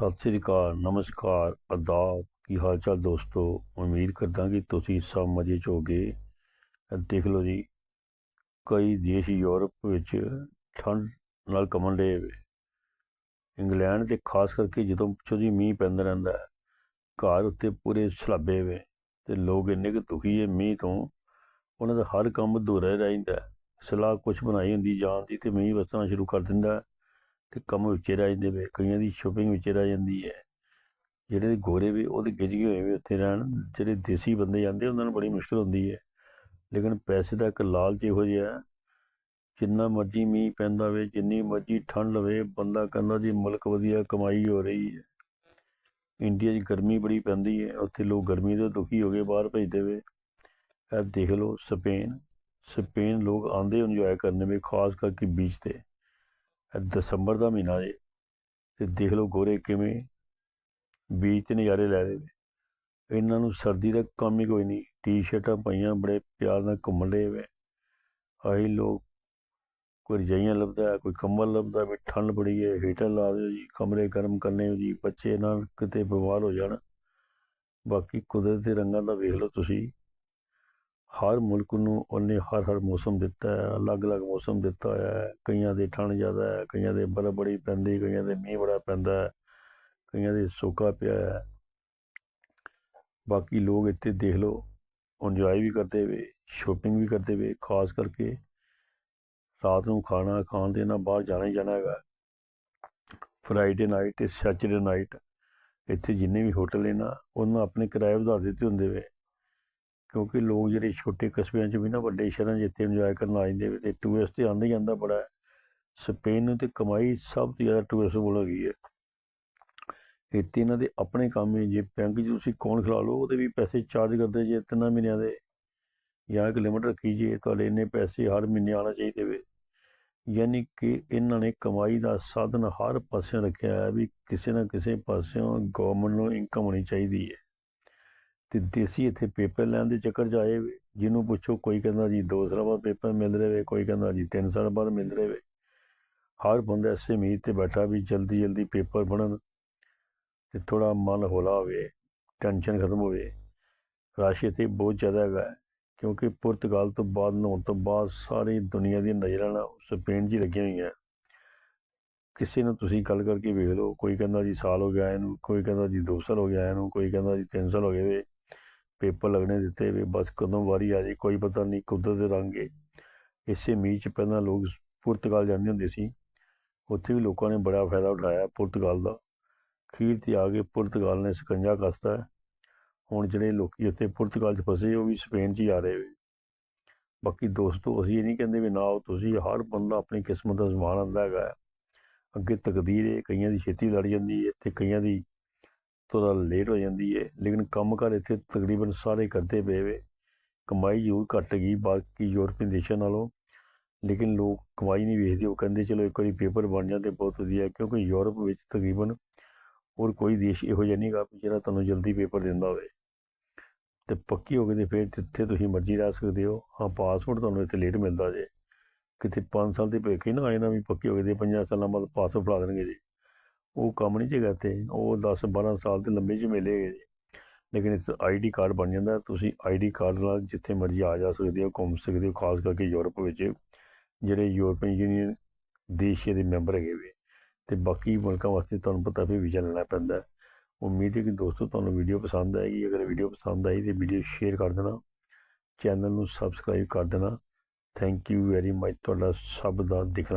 ਸਤਿ ਸ੍ਰੀ ਅਕਾਲ, ਨਮਸਕਾਰ, ਆਦਾਬ। ਕੀ ਹਾਲ ਚਾਲ ਦੋਸਤੋ? ਉਮੀਦ ਕਰਦਾ ਕਿ ਤੁਸੀਂ ਸਭ ਮਜ਼ੇ 'ਚ ਹੋਗੇ। ਦੇਖ ਲਓ ਜੀ, ਕਈ ਦੇਸ਼ ਯੂਰਪ ਵਿੱਚ ਠੰਡ ਨਾਲ ਕਮਣ ਦੇ ਇੰਗਲੈਂਡ ਤੇ ਖਾਸ ਕਰਕੇ ਜਦੋਂ ਪਿੱਛੋਂ ਦੀ ਮੀਂਹ ਪੈਂਦਾ ਰਹਿੰਦਾ ਹੈ ਘਰ ਉੱਤੇ ਪੂਰੇ ਸਲਾਬੇ ਵੇ ਤੇ ਲੋਕ ਇੰਨੇ ਕਿ ਦੁਖੀ ਹੈ ਮੀਂਹ ਤੋਂ। ਉਹਨਾਂ ਦਾ ਹਰ ਕੰਮ ਅਧੂਰਾ ਜਾਂਦਾ। ਸਲਾਹ ਕੁਝ ਬਣਾਈ ਹੁੰਦੀ, ਜਾਣ ਦੀ ਤੇ ਮੀਂਹ ਵਸਣਾ ਸ਼ੁਰੂ ਕਰ ਦਿੰਦਾ। ਤੇ ਕੰਮ ਵਿੱਚ ਰਹਿ ਜਾਂਦੇ ਵੇ, ਕਈਆਂ ਦੀ ਸ਼ੋਪਿੰਗ ਵਿੱਚ ਰਹਿ ਜਾਂਦੀ ਹੈ। ਜਿਹੜੇ ਗੋਰੇ ਵੀ ਉਹਦੇ ਗਿੱਜ ਗਏ ਹੋਏ ਵੀ ਉੱਥੇ ਰਹਿਣ, ਜਿਹੜੇ ਦੇਸੀ ਬੰਦੇ ਜਾਂਦੇ, ਉਹਨਾਂ ਨੂੰ ਬੜੀ ਮੁਸ਼ਕਲ ਹੁੰਦੀ ਹੈ। ਲੇਕਿਨ ਪੈਸੇ ਦਾ ਇੱਕ ਲਾਲਚ ਇਹੋ ਜਿਹਾ ਜਿੰਨਾ ਮਰਜ਼ੀ ਮੀਂਹ ਪੈਂਦਾ ਵੇ ਜਿੰਨੀ ਮਰਜ਼ੀ ਠੰਡ ਲਵੇ, ਬੰਦਾ ਕਹਿੰਦਾ ਜੀ ਮੁਲਕ ਵਧੀਆ, ਕਮਾਈ ਹੋ ਰਹੀ ਹੈ। ਇੰਡੀਆ 'ਚ ਗਰਮੀ ਬੜੀ ਪੈਂਦੀ ਹੈ, ਉੱਥੇ ਲੋਕ ਗਰਮੀ ਤੋਂ ਦੁਖੀ ਹੋ ਕੇ ਬਾਹਰ ਭੇਜਦੇ ਵੇ। ਇਹ ਦੇਖ ਲਓ ਸਪੇਨ ਸਪੇਨ ਲੋਕ ਆਂਦੇ ਇੰਜੋਏ ਕਰਨੇ ਵੇ, ਖਾਸ ਕਰਕੇ ਬੀਚ ਤੇ। ਦਸੰਬਰ ਦਾ ਮਹੀਨਾ ਜੇ, ਤੇ ਦੇਖ ਲਓ ਗੋਰੇ ਕਿਵੇਂ ਬੀਚ ਤੇ ਨਜ਼ਾਰੇ ਲੈ ਰਹੇ ਨੇ। ਇਹਨਾਂ ਨੂੰ ਸਰਦੀ ਦਾ ਕੰਮ ਹੀ ਕੋਈ ਨਹੀਂ, ਟੀ-ਸ਼ਰਟਾਂ ਪਾਈਆਂ, ਬੜੇ ਪਿਆਰ ਨਾਲ ਘੁੰਮਣ ਦੇ ਵੇ। ਆਹੀ ਲੋਕ ਕੋਈ ਰਜਾਈਆਂ ਲੱਭਦਾ, ਕੋਈ ਕੰਬਲ ਲੱਭਦਾ, ਵੀ ਠੰਡ ਬੜੀ ਹੈ ਹੀਟਰ ਲਾ ਦਿਓ ਜੀ, ਕਮਰੇ ਗਰਮ ਕਰਨੇ ਜੀ, ਬੱਚੇ ਨਾਲ ਕਿਤੇ ਬਿਮਾਰ ਹੋ ਜਾਣ। ਬਾਕੀ ਕੁਦਰਤ ਦੇ ਰੰਗਾਂ ਦਾ ਵੇਖ ਲਓ ਤੁਸੀਂ। ਹਰ ਮੁਲਕ ਨੂੰ ਉਹਨੇ ਹਰ ਹਰ ਮੌਸਮ ਦਿੱਤਾ ਹੈ ਅਲੱਗ-ਅਲੱਗ ਮੌਸਮ ਦਿੱਤਾ ਹੋਇਆ ਹੈ। ਕਈਆਂ ਦੇ ਠੰਡ ਜ਼ਿਆਦਾ ਹੈ, ਕਈਆਂ ਦੇ ਬਰਫ਼ ਬੜੀ ਪੈਂਦੀ, ਕਈਆਂ ਦੇ ਮੀਂਹ ਬੜਾ ਪੈਂਦਾ ਹੈ, ਕਈਆਂ ਦੇ ਸੋਕਾ ਪਿਆ ਹੈ। ਬਾਕੀ ਲੋਕ ਇੱਥੇ ਦੇਖ ਲਓ, ਇੰਜੋਏ ਵੀ ਕਰਦੇ ਵੇ, ਸ਼ੋਪਿੰਗ ਵੀ ਕਰਦੇ ਵੇ, ਖਾਸ ਕਰਕੇ ਰਾਤ ਨੂੰ ਖਾਣਾ ਖਾਣ ਦੇ ਨਾਲ ਬਾਹਰ ਜਾਣਾ ਹੀ ਜਾਣਾ ਹੈਗਾ। ਫਰਾਈਡੇ ਨਾਈਟ ਤੇ ਸੈਚਰਡੇ ਨਾਈਟ ਇੱਥੇ ਜਿੰਨੇ ਵੀ ਹੋਟਲ ਨੇ ਨਾ, ਉਹਨਾਂ ਆਪਣੇ ਕਿਰਾਏ ਵਧਾ ਦਿੱਤੇ ਹੁੰਦੇ ਵੇ। ਕਿਉਂਕਿ ਲੋਕ ਜਿਹੜੇ ਛੋਟੇ ਕਸਬਿਆਂ 'ਚ ਵੀ ਨਾ ਵੱਡੇ ਸ਼ਹਿਰਾਂ 'ਚ ਇੱਥੇ ਇੰਜੋਏ ਕਰਨ ਆ ਜਾਂਦੇ ਤੇ ਟੂਰਿਸਟ ਤੇ ਆਉਂਦੇ ਜਾਂਦਾ ਬੜਾ। ਸਪੇਨ ਨੂੰ ਤੇ ਕਮਾਈ ਸਭ ਤੋਂ ਜ਼ਿਆਦਾ ਟੂਰਿਸਟ ਬੋਲ ਗਈ ਹੈ ਇੱਥੇ ਇਹਨਾਂ ਦੇ ਆਪਣੇ ਕੰਮ ਹੈ, ਜੇ ਬੈਂਕ 'ਚ ਤੁਸੀਂ ਕੌਣ ਖਿਲਾ ਲਓ, ਉਹਦੇ ਵੀ ਪੈਸੇ ਚਾਰਜ ਕਰਦੇ ਜੇ ਤਿੰਨਾਂ ਮਹੀਨਿਆਂ ਦੇ। ਜਾਂ ਇੱਕ ਲਿਮਟ ਰੱਖੀ ਜੇ ਤੁਹਾਡੇ ਇੰਨੇ ਪੈਸੇ ਹਰ ਮਹੀਨੇ ਆਣਾ ਚਾਹੀਦੇ ਵੇ। ਯਾਨੀ ਕਿ ਇਹਨਾਂ ਨੇ ਕਮਾਈ ਦਾ ਸਾਧਨ ਹਰ ਪਾਸੇ ਰੱਖਿਆ ਹੈ ਵੀ ਕਿਸੇ ਨਾ ਕਿਸੇ ਪਾਸਿਓਂ ਗਵਰਨਮੈਂਟ ਨੂੰ ਇਨਕਮ ਹੋਣੀ ਚਾਹੀਦੀ ਹੈ। ਤੇ ਦੇਸੀ ਇੱਥੇ ਪੇਪਰ ਲੈਣ ਦੇ ਚੱਕਰ ਜਾਏ ਜਿਹਨੂੰ ਪੁੱਛੋ, ਕੋਈ ਕਹਿੰਦਾ ਜੀ 2 ਸਾਲ ਬਾਅਦ ਪੇਪਰ ਮਿਲ ਰਹੇ ਕੋਈ ਕਹਿੰਦਾ ਜੀ 3 ਸਾਲ ਬਾਅਦ ਮਿਲ ਰਹੇ ਹਰ ਬੰਦਾ ਇਸੇ ਉਮੀਦ ਤੇ ਬੈਠਾ ਵੀ ਜਲਦੀ ਜਲਦੀ ਪੇਪਰ ਬਣਨ ਤੇ ਥੋੜਾ ਮਨ ਹੌਲਾ ਹੋਵੇ, ਟੈਨਸ਼ਨ ਖਤਮ ਹੋਵੇ। ਰਸ਼ ਇੱਥੇ ਬਹੁਤ ਜ਼ਿਆਦਾ ਹੈਗਾ, ਕਿਉਂਕਿ ਪੁਰਤਗਾਲ ਤੋਂ ਬਾਅਦ, ਨਹਾਉਣ ਤੋਂ ਬਾਅਦ ਸਾਰੀ ਦੁਨੀਆ ਦੀ ਨਜ਼ਰਾਂ ਨਾਲ ਸਪੇਨ 'ਚ ਲੱਗੀਆਂ ਹੋਈਆਂ। ਕਿਸੇ ਨੂੰ ਤੁਸੀਂ ਗੱਲ ਕਰਕੇ ਵੇਖ ਲਓ, ਕੋਈ ਕਹਿੰਦਾ ਜੀ ਸਾਲ ਹੋ ਗਿਆ ਇਹਨੂੰ, ਕੋਈ ਕਹਿੰਦਾ ਜੀ 2 ਸਾਲ ਹੋ ਗਿਆ ਇਹਨੂੰ, ਕੋਈ ਕਹਿੰਦਾ ਜੀ 3 ਸਾਲ ਹੋ ਗਏ ਵੇ। ਪੇਪਰ ਲੱਗਣੇ ਦਿੱਤੇ ਵੀ ਬਸ ਕਦੋਂ ਵਾਰੀ ਆ ਜੇ, ਕੋਈ ਪਤਾ ਨਹੀਂ ਕੁਦਰਤ ਦੇ ਰੰਗੇ ਇਸੇ ਮੀਂਹ 'ਚ ਪਹਿਲਾਂ ਲੋਕ ਪੁਰਤਗਾਲ ਜਾਂਦੇ ਹੁੰਦੇ ਸੀ। ਉੱਥੇ ਵੀ ਲੋਕਾਂ ਨੇ ਬੜਾ ਫਾਇਦਾ ਉਠਾਇਆ ਪੁਰਤਗਾਲ ਦਾ। ਖੀਰ ਤੇ ਆ ਕੇ ਪੁਰਤਗਾਲ ਨੇ ਸਕੰਜਾ ਕਸਤਾ। ਹੁਣ ਜਿਹੜੇ ਲੋਕੀ ਉੱਥੇ ਪੁਰਤਗਾਲ 'ਚ ਫਸੇ, ਉਹ ਵੀ ਸਪੇਨ 'ਚ ਹੀ ਆ ਰਹੇ ਵੇ ਬਾਕੀ ਦੋਸਤੋ, ਅਸੀਂ ਇਹ ਨਹੀਂ ਕਹਿੰਦੇ ਵੀ ਨਾ ਤੁਸੀਂ ਹਰ ਬੰਦਾ ਆਪਣੀ ਕਿਸਮਤ ਦਾ ਜ਼ਮਾਨ ਆਂਦਾ ਹੈਗਾ। ਅੱਗੇ ਤਕਦੀਰ ਹੈ ਕਈਆਂ ਦੀ ਛੇਤੀ ਲੜ ਜਾਂਦੀ ਹੈ ਤੇ ਕਈਆਂ ਦੀ ਥੋੜਾ ਲੇਟ ਹੋ ਜਾਂਦੀ ਹੈ ਲੇਕਿਨ ਕੰਮ ਕਰ ਇੱਥੇ ਤਕਰੀਬਨ ਸਾਰੇ ਕਰਦੇ ਪਏ ਵੇ। ਕਮਾਈ ਜ਼ਰੂਰ ਘਟ ਗਈ, ਬਾਕੀ ਯੂਰਪੀਅਨ ਦੇਸ਼ਾਂ ਨਾਲੋਂ। ਲੇਕਿਨ ਲੋਕ ਕਮਾਈ ਨਹੀਂ ਵੇਖਦੇ, ਉਹ ਕਹਿੰਦੇ ਚਲੋ ਇੱਕ ਵਾਰੀ ਪੇਪਰ ਬਣ ਜਾਂਦੇ, ਬਹੁਤ ਵਧੀਆ, ਕਿਉਂਕਿ ਯੂਰਪ ਵਿੱਚ ਤਕਰੀਬਨ ਹੋਰ ਕੋਈ ਦੇਸ਼ ਇਹੋ ਜਿਹਾ ਨਹੀਂਗਾ ਜਿਹੜਾ ਤੁਹਾਨੂੰ ਜਲਦੀ ਪੇਪਰ ਦਿੰਦਾ ਹੋਵੇ। ਤੇ ਪੱਕੀ ਹੋ ਗਈ ਤੇ ਫਿਰ ਜਿੱਥੇ ਤੁਸੀਂ ਮਰਜ਼ੀ ਰਹਿ ਸਕਦੇ ਹੋ। ਹਾਂ ਪਾਸਪੋਰਟ ਤੁਹਾਨੂੰ ਇੱਥੇ ਲੇਟ ਮਿਲਦਾ ਜੇ। ਕਿਤੇ 5 ਸਾਲ ਦੇ ਭੇਖੇ ਨਾ ਆਏ ਨਾ ਵੀ ਪੱਕੀ ਹੋ ਗਈ ਤੇ 5 ਸਾਲਾਂ ਬਾਅਦ ਪਾਸਪੋਰਟ ਫੜਾ ਦੇਣਗੇ ਜੀ। ਉਹ ਕੰਮ ਨਹੀਂ ਜਗਾ ਤੇ ਉਹ 10 12 ਸਾਲ ਦੇ ਲੰਬੇ ਚ ਹੈਗੇ ਜੀ। ਲੇਕਿਨ ਇਸ ਆਈਡੀ ਕਾਰਡ ਬਣ ਜਾਂਦਾ। ਤੁਸੀਂ ਆਈਡੀ ਕਾਰਡ ਨਾਲ ਜਿੱਥੇ ਮਰਜ਼ੀ ਆ ਜਾ ਸਕਦੇ ਹੋ, ਘੁੰਮ ਸਕਦੇ ਹੋ, ਖਾਸ ਕਰਕੇ ਯੂਰਪ ਵਿੱਚ। ਜਿਹੜੇ ਯੂਰਪੀਅਨ ਯੂਨੀਅਨ ਦੇਸ਼ ਦੇ ਮੈਂਬਰ ਹੈਗੇ ਵੇ। ਤੇ ਬਾਕੀ ਮੁਲਕਾਂ ਵਾਸਤੇ ਤੁਹਾਨੂੰ ਪਤਾ ਵੀ ਵੀਜ਼ਾ ਲੈਣਾ ਪੈਂਦਾ। ਉਮੀਦ ਹੈ ਕਿ ਦੋਸਤੋ ਤੁਹਾਨੂੰ ਵੀਡੀਓ ਪਸੰਦ ਆਏਗੀ। ਅਗਰ ਵੀਡੀਓ ਪਸੰਦ ਆਈ ਤੇ ਵੀਡੀਓ ਸ਼ੇਅਰ ਕਰ ਦੇਣਾ। ਚੈਨਲ ਨੂੰ ਸਬਸਕ੍ਰਾਈਬ ਕਰ ਦੇਣਾ। Thank you very much. ਤੁਹਾਡਾ ਸਭ ਦਾ ਦਿਖਣਾ।